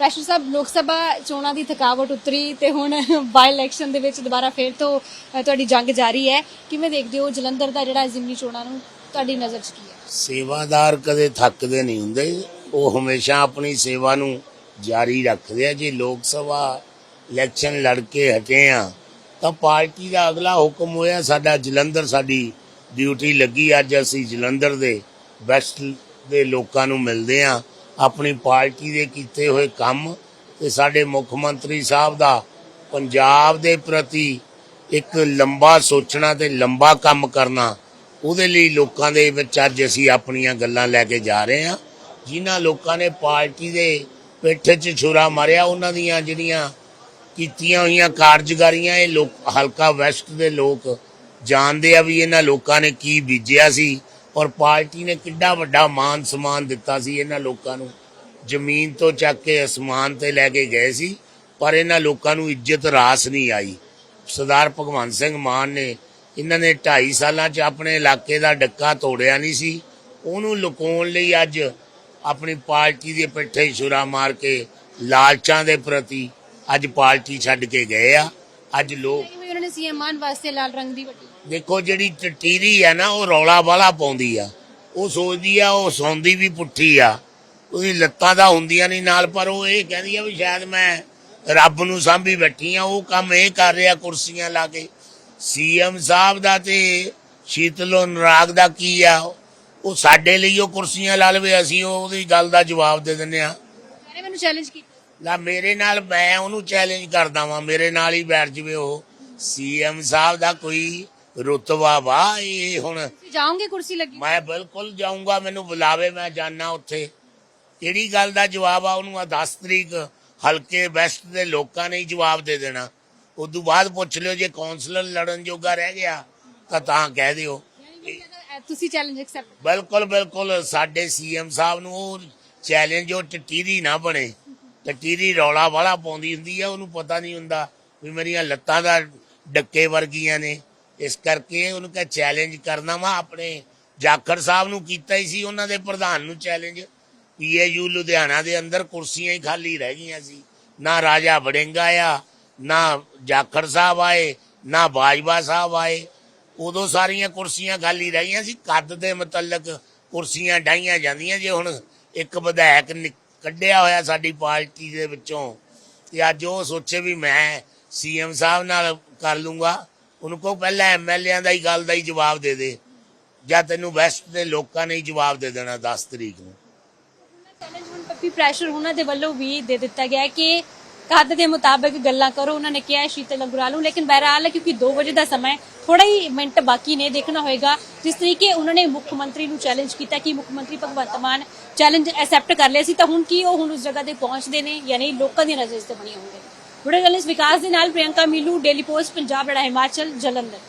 Pressure ਸਾਹਿਬ, ਲੋਕ ਸਭਾ ਚੋਣਾਂ ਦੀ ਥਕਾਵਟ ਉਤਰੀ ਤੇ ਹੁਣ ਬਾਈ ਇਲੈਕਸ਼ਨ ਦੇ ਵਿੱਚ ਦੁਬਾਰਾ ਫੇਰ ਤੋਂ ਤੁਹਾਡੀ ਜੰਗ ਜਾਰੀ ਹੈ। ਕਿਵੇਂ ਦੇਖਦੇ ਹੋ ਜਲੰਧਰ ਦਾ ਜਿਹੜਾ ਜ਼ਿਮਨੀ ਚੋਣਾਂ ਨੂੰ ਤੁਹਾਡੀ ਨਜ਼ਰ 'ਚ ਕੀ ਹੈ? ਸੇਵਾਦਾਰ ਕਦੇ ਥੱਕਦੇ ਨਹੀਂ ਹੁੰਦੇ। ਉਹ ਹਮੇਸ਼ਾ ਆਪਣੀ ਸੇਵਾ ਨੂੰ ਜਾਰੀ ਰੱਖਦੇ ਆ। ਜੇ ਲੋਕ ਸਭਾ ਇਲੈਕਸ਼ਨ ਲੜ ਕੇ ਹਟੇ ਆ, ਤਾਂ ਪਾਰਟੀ ਦਾ ਅਗਲਾ ਹੁਕਮ ਹੋਇਆ, ਸਾਡਾ ਜਲੰਧਰ ਸਾਡੀ ਡਿਊਟੀ ਲੱਗੀ। ਅੱਜ ਅਸੀਂ ਜਲੰਧਰ ਦੇ ਵੈਸਟ ਦੇ ਲੋਕਾਂ ਨੂੰ ਮਿਲਦੇ ਆ। ਆਪਣੀ ਪਾਰਟੀ ਦੇ ਕੀਤੇ ਹੋਏ ਕੰਮ ਤੇ ਸਾਡੇ ਮੁੱਖ ਮੰਤਰੀ ਸਾਹਿਬ ਦਾ ਪੰਜਾਬ ਦੇ ਪ੍ਰਤੀ ਇੱਕ ਲੰਬਾ ਸੋਚਣਾ ਤੇ ਲੰਬਾ ਕੰਮ ਕਰਨਾ, ਉਹਦੇ ਲਈ ਲੋਕਾਂ ਦੇ ਵਿੱਚ ਅੱਜ ਅਸੀਂ ਆਪਣੀਆਂ ਗੱਲਾਂ ਲੈ ਕੇ ਜਾ ਰਹੇ ਹਾਂ। ਜਿਨ੍ਹਾਂ ਲੋਕਾਂ ਨੇ ਪਾਰਟੀ ਦੇ ਪਿੱਠ 'ਚ ਛੁਰਾ ਮਾਰਿਆ, ਉਹਨਾਂ ਦੀਆਂ ਜਿਹੜੀਆਂ ਕੀਤੀਆਂ ਹੋਈਆਂ ਕਾਰਜਕਾਰੀਆਂ, ਇਹ ਲੋਕ ਹਲਕਾ ਵੈਸਟ ਦੇ ਲੋਕ ਜਾਣਦੇ ਆ ਵੀ ਇਹਨਾਂ ਲੋਕਾਂ ਨੇ ਕੀ ਬੀਜਿਆ ਸੀ। ਔਰ ਪਾਰਟੀ ਨੇ ਕਿੰਨਾ ਵੱਡਾ ਮਾਨ ਸਨਮਾਨ ਦਿੱਤਾ ਸੀ ਇਹਨਾਂ ਲੋਕਾਂ ਨੂੰ। ਜ਼ਮੀਨ ਤੋਂ ਚੱਕ ਕੇ ਅਸਮਾਨ ਤੇ ਲੈ ਕੇ ਗਏ ਸੀ, ਪਰ ਇਹਨਾਂ ਲੋਕਾਂ ਨੂੰ ਇੱਜ਼ਤ ਰਾਸ ਨਹੀਂ ਆਈ। ਸਰਦਾਰ ਭਗਵੰਤ ਸਿੰਘ ਮਾਨ ਨੇ ਇਹਨਾਂ ਨੇ 2.5 ਸਾਲਾਂ 'ਚ ਆਪਣੇ ਇਲਾਕੇ ਦਾ ਡੱਕਾ ਤੋੜਿਆ ਨਹੀਂ ਸੀ। ਉਹਨੂੰ ਲੁਕਾਉਣ ਲਈ ਅੱਜ ਆਪਣੀ ਪਾਰਟੀ ਦੇ ਪਿੱਠੇ ਛੁਰਾ ਮਾਰ ਕੇ ਲਾਲਚਾਂ ਦੇ ਪ੍ਰਤੀ ਅੱਜ ਪਾਰਟੀ ਛੱਡ ਕੇ ਗਏ ਆ। ਅੱਜ ਲੋਕ ਉਹਨਾਂ ਨੇ ਸੀਐਮ ਮਾਨ ਵਾਸਤੇ ਲਾਲ ਰੰਗ ਦੀ ਵੱਡੀ ਦੇਖੋ ਜਿਹੜੀ ਟਟੀਰੀ ਆ ਨਾ ਉਹ ਰੌਲਾ ਵਾਲਾ ਪਾਉਂਦੀ ਆ। ਉਹ ਸੋਚਦੀ ਆ ਉਹ ਸੌਂਦੀ ਵੀ ਪੁੱਠੀ ਆ। ਉਹਦੀ ਲੱਤਾਂ ਦਾ ਹੁੰਦੀਆਂ ਨਹੀਂ ਨਾਲ ਪਰ ਉਹ ਇਹ ਕਹਿੰਦੀ ਆ ਵੀ ਸ਼ਾਇਦ ਮੈਂ ਰੱਬ ਨੂੰ ਸਾਂਭੀ ਬੈਠੀ ਆ ਉਹ ਕੰਮ ਇਹ ਕਰ ਰਿਹਾ ਕੁਰਸੀਆਂ ਲਾ ਕੇ। ਸੀਐਮ ਸਾਹਿਬ ਦਾ ਤੇ ਸ਼ੀਤਲੋ ਨਰਾਗ ਦਾ ਕੀ ਆ? ਉਹ ਸਾਡੇ ਲਈ ਉਹ ਕੁਰਸੀਆਂ ਲਾ ਲਵੇ ਅਸੀਂ ਉਹ- ਉਹਦੀ ਗੱਲ ਦਾ ਜਵਾਬ ਦੇ ਦਿੰਨੇ ਆ। ਮੈंने ਮੈਨੂੰ ਚੈਲੰਜ ਕੀਤਾ। ਲਾ ਮੇਰੇ ਨਾਲ ਮੈਂ ਉਹਨੂੰ ਚੈਲੰਜ ਕਰਦਾ ਵਾਂ ਮੇਰੇ ਨਾਲ ਹੀ ਬੈਠ ਜਵੇ ਉਹ। ਸੀਐਮ ਸਾਹਿਬ ਦਾ ਕੋਈ ਰੁਤਬਾ ਵਾ ਇਹ ਹੁਣ ਤੁਸੀਂ ਜਾਓਗੇ ਕੁਰਸੀ ਲੱਗੀ ਮੈਂ ਬਿਲਕੁਲ ਜਾਊਂਗਾ ਮੈਨੂੰ ਬੁਲਾਵੇ ਮੈਂ ਜਾਣਾ ਉੱਥੇ। ਕਿਹੜੀ ਗੱਲ ਦਾ ਜਵਾਬ ਆ ਉਹਨੂੰ ਆ 10 ਤਰੀਕ ਹਲਕੇ ਵੈਸਟ ਦੇ ਲੋਕਾਂ ਨੇ ਹੀ ਜਵਾਬ ਦੇ ਦੇਣਾ। ਉਦੋਂ ਬਾਅਦ ਪੁੱਛ ਲਿਓ ਜੇ ਕਾਉਂਸਲਰ ਲੜਨ ਜੋਗਾ ਰਹਿ ਗਿਆ ਤਾਂ ਤਾਂ ਕਹਿ ਦਿਓ। ਤੁਸੀਂ ਚੈਲੰਜ ਐਕਸੈਪਟ ਬਿਲਕੁਲ ਬਿਲਕੁਲ ਸਾਡੇ ਸੀਐਮ ਸਾਹਿਬ ਨੂੰ ਉਹ ਚੈਲੰਜ ਉਹ ਟਟੀਰੀ ਨਾ ਬਣੇ। ਟਟੀਰੀ ਰੌਲਾ ਵਾਲਾ ਪਾਉਂਦੀ ਹੁੰਦੀ ਆ ਉਹਨੂੰ ਪਤਾ ਨਹੀਂ ਹੁੰਦਾ ਵੀ ਮੇਰੀਆਂ ਲੱਤਾਂ ਦਾ ਡੱਕੇ ਵਰਗੀਆਂ ਨੇ। ਇਸ ਕਰਕੇ ਉਹਨੂੰ ਕਹ ਚੈਲੰਜ ਕਰਨਾ ਵਾ, ਆਪਣੇ ਜਾਖੜ ਸਾਹਿਬ ਨੂੰ ਕੀਤਾ ਹੀ ਸੀ, ਉਹਨਾਂ ਦੇ ਪ੍ਰਧਾਨ ਨੂੰ ਚੈਲੰਜ ਪੀਏਯੂ ਲੁਧਿਆਣਾ ਦੇ ਅੰਦਰ ਕੁਰਸੀਆਂ ਹੀ ਖਾਲੀ ਰਹਿ ਗਈਆਂ ਸੀ। ਨਾ ਰਾਜਾ ਵੜਿੰਗਾ ਆ, ਨਾ ਜਾਖੜ ਸਾਹਿਬ ਆਏ, ਨਾ ਬਾਜਵਾ ਸਾਹਿਬ ਆਏ। ਉਦੋਂ ਸਾਰੀਆਂ ਕੁਰਸੀਆਂ ਖਾਲੀ ਰਹਿ ਗਈਆਂ ਸੀ। ਕੱਦ ਦੇ ਮੁਤਲਕ ਕੁਰਸੀਆਂ ਡਾਈਆਂ ਜਾਂਦੀਆਂ ਜੇ ਹੁਣ ਇੱਕ ਵਿਧਾਇਕ ਕੱਢਿਆ ਹੋਇਆ ਸਾਡੀ ਪਾਰਟੀ ਦੇ ਵਿੱਚੋਂ। ਤੇ ਅੱਜ ਉਹ ਸੋਚੇ ਵੀ ਮੈਂ ਸੀਐਮ ਸਾਹਿਬ ਨਾਲ ਕਰ ਲੂੰਗਾ। ਉਹਨੂੰ ਕਹੋ ਪਹਿਲਾਂ ਐਮਐਲਏਆਂ ਦਾ ਹੀ ਗੱਲ ਦਾ ਹੀ ਜਵਾਬ ਦੇ ਦੇ। ਜਾਂ ਤੈਨੂੰ ਵੈਸਟ ਦੇ ਲੋਕਾਂ ਨੇ ਹੀ ਜਵਾਬ ਦੇ ਦੇਣਾ 10 ਤਰੀਕ ਨੂੰ। ਚੈਲੰਜ ਪ੍ਰੈਸ਼ਰ ਉਹਨਾਂ ਦੇ ਵੱਲੋਂ ਵੀ ਦੇ ਦਿੱਤਾ ਗਿਆ ਕਿ ਕੱਦ ਦੇ ਮੁਤਾਬਕ ਗੱਲਾਂ ਕਰੋ। ਉਹਨਾਂ ਨੇ ਕਿਹਾ ਸ਼ੀਤਲ ਅਗਰਵਾਲ ਨੂੰ, ਲੇਕਿਨ ਬਹਰਹਾਲ ਕਿਉਂਕਿ 2 ਵਜੇ ਦਾ ਸਮਾਂ ਥੋੜਾ ਹੀ ਮਿੰਟ ਬਾਕੀ ਨੇ, ਦੇਖਣਾ ਹੋਏਗਾ। ਜਿਸ ਤਰੀਕੇ ਉਹਨਾਂ ਨੇ ਮੁੱਖ ਮੰਤਰੀ ਨੂੰ ਚੈਲੰਜ ਕੀਤਾ ਕਿ ਮੁੱਖ ਮੰਤਰੀ ਭਗਵੰਤ ਮਾਨ ਚੈਲੰਜ ਐਕਸੈਪਟ ਕਰ ਲਿਆ ਸੀ, ਤਾਂ ਹੁਣ ਕੀ ਉਹ ਹੁਣ ਉਸ ਜਗ੍ਹਾ ਤੇ ਪਹੁੰਚਦੇ ਨੇ ਜਾਂ ਲੋਕਾਂ ਦੀ ਨਜ਼ਰ ਤੇ ਬਣੀ ਹੋਣਗੇ ਬੁੜੇ ਜਰਨਲਿਸਟ ਵਿਕਾਸ ਦੇ ਨਾਲ ਪ੍ਰਿਯੰਕਾ ਮੀਲੂ ਡੇਲੀ ਪੋਸਟ ਪੰਜਾਬ ਲੜਾ ਹਿਮਾਚਲ ਜਲੰਧਰ।